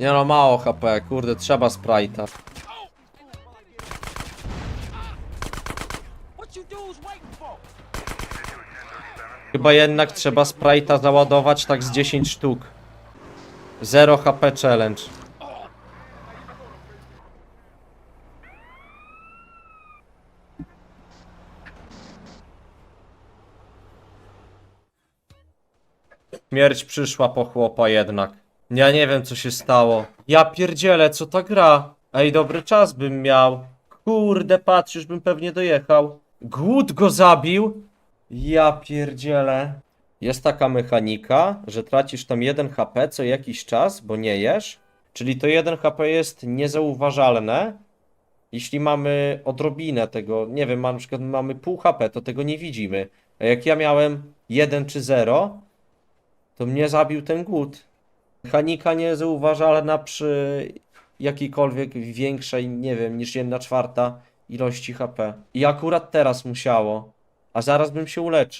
Nie no, mało HP, kurde, trzeba Sprite'a. Chyba jednak trzeba Sprite'a załadować tak z 10 sztuk. 0 HP challenge. Śmierć przyszła po chłopa jednak. Ja nie wiem co się stało. Ja pierdzielę, co ta gra? Ej, dobry czas bym miał. Kurde, patrz, już bym pewnie dojechał. Głód go zabił. Ja pierdzielę. Jest taka mechanika, że tracisz tam 1 HP co jakiś czas, bo nie jesz. Czyli to 1 HP jest niezauważalne. Jeśli mamy odrobinę tego, nie wiem, na przykład mamy pół HP, to tego nie widzimy. A jak ja miałem 1 czy 0, to mnie zabił ten głód. Mechanika niezauważalna przy jakiejkolwiek większej, nie wiem, niż 1 czwarta ilości HP. I akurat teraz musiało. A zaraz bym się uleczył.